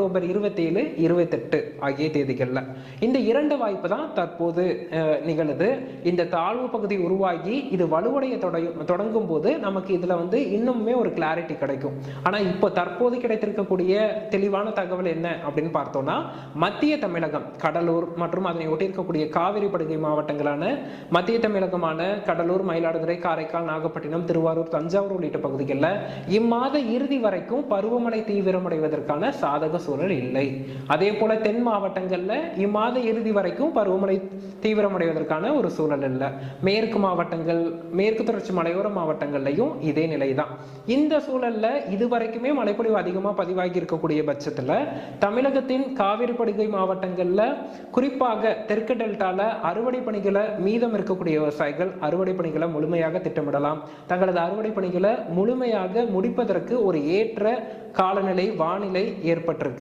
October இருபத்தேழு இருபத்தெட்டு ஆகிய தேதிகளில். இந்த இரண்டு வாய்ப்பு தான் தற்போது நிகழுது. இந்த தாழ்வு பகுதி உருவாகி இது வலுவடைய தொடங்கும் போது நமக்கு இதில் வந்து இன்னுமே ஒரு கிளாரிட்டி கிடைக்கும். ஆனால் இப்போ தற்போது கிடைத்திருக்கக்கூடிய தெளிவான தகவல் என்ன அப்படின்னு பார்த்தோம்னா மத்திய தமிழகம் கடலூர் மற்றும் அதனை ஒட்டியிருக்கக்கூடிய காவிரி படுகை மாவட்டங்களான மத்திய தமிழகமான கடலூர் மயிலாடுதுறை காரைக்கால் நாகப்பட்டினம் திருவாரூர் தஞ்சாவூர் உள்ளிட்ட பகுதிகளில் இம்மாத இறுதி வரைக்கும் பருவமழை தீவிரமடைவதற்கான சாதக சூழல் இல்லை. அதே போல தென் மாவட்டங்கள்ல இம்மாத இறுதி வரைக்கும் பருவமழை தீவிரமடைவதற்கான ஒரு சூழல் இல்லை. மேற்கு மாவட்டங்கள் மேற்கு தொடர்ச்சி மலையோர மாவட்டங்கள்லையும் இதே நிலை தான் இந்த சூழல்ல இதுவரைக்குமே மழைப்பொழிவு அதிகமாக பதிவாகி இருக்கக்கூடிய பட்சத்துல தமிழகத்தின் காவிரி படுகை மாவட்டங்கள்ல குறிப்பாக தெற்கு டெல்டால அறுவடை பணிகளை மீதம் இருக்கக்கூடிய விவசாயிகள் அறுவடை பணிகளை முழுமையாக திட்டமிடலாம். தங்களது அறுவடை பணிகளை முழுமையாக முடிப்பதற்கு ஒரு ஏற்ற காலநிலை வானிலை ஏற்பட்டிருக்கு.